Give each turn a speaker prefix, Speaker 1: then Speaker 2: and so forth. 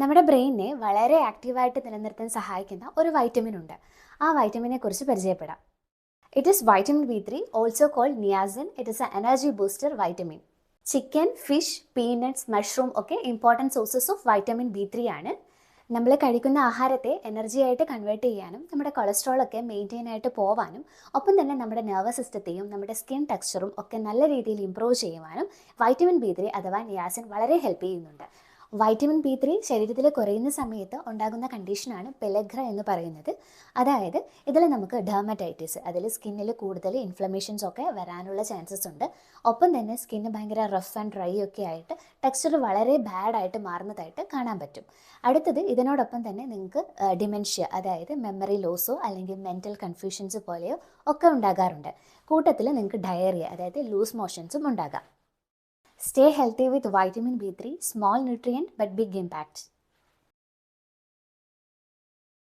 Speaker 1: നമ്മുടെ ബ്രെയിനെ വളരെ ആക്റ്റീവായിട്ട് നിലനിർത്താൻ സഹായിക്കുന്ന ഒരു വൈറ്റമിൻ ഉണ്ട്. ആ വൈറ്റമിനെ കുറിച്ച് പരിചയപ്പെടാം. It is vitamin B three also called niacin it is a energy booster vitamin chicken fish peanuts mushroom ഒക്കെ important sources of vitamin B three ആണ്. നമ്മൾ കഴിക്കുന്ന ആഹാരത്തെ എനർജി ആയിട്ട് കൺവേർട്ട് ചെയ്യാനും നമ്മുടെ കൊളസ്ട്രോൾ ഒക്കെ മെയിന്റെയിൻ ആയിട്ട് പോവാനും ഒപ്പം തന്നെ നമ്മുടെ നെർവസ് സിസ്റ്റത്തെയും നമ്മുടെ സ്കിൻ ടെക്സ്ചറും ഒക്കെ നല്ല രീതിയിൽ ഇമ്പ്രൂവ് ചെയ്യുവാനും വൈറ്റമിൻ ബി ത്രീ അഥവാ നിയാസിൻ വളരെ ഹെൽപ്പ് ചെയ്യുന്നുണ്ട്. വൈറ്റമിൻ ബി ത്രീ ശരീരത്തിൽ കുറയുന്ന സമയത്ത് ഉണ്ടാകുന്ന കണ്ടീഷനാണ് പെലഗ്ര എന്ന് പറയുന്നത്. അതായത് ഇതിൽ നമുക്ക് ഡെർമറ്റൈറ്റിസ് അതിൽ സ്കിന്നിൽ കൂടുതൽ ഇൻഫ്ലമേഷൻസ് ഒക്കെ വരാനുള്ള ചാൻസസ് ഉണ്ട്. ഒപ്പം തന്നെ സ്കിന്ന് ഭയങ്കര റഫ് ആൻഡ് ഡ്രൈ ഒക്കെ ആയിട്ട് ടെക്സ്ചർ വളരെ ബാഡ് ആയിട്ട് മാറുന്നതായിട്ട് കാണാൻ പറ്റും. അടുത്തത് ഇതിനോടൊപ്പം തന്നെ നിങ്ങൾക്ക് ഡിമെൻഷ്യ അതായത് മെമ്മറി ലോസോ അല്ലെങ്കിൽ മെന്റൽ കൺഫ്യൂഷൻസ് പോലെയോ ഒക്കെ ഉണ്ടാകാറുണ്ട്. കൂട്ടത്തിൽ നിങ്ങൾക്ക് ഡയറിയ അതായത് ലൂസ് മോഷൻസും ഉണ്ടാകാം. Stay healthy with vitamin B3, small nutrient but big impact.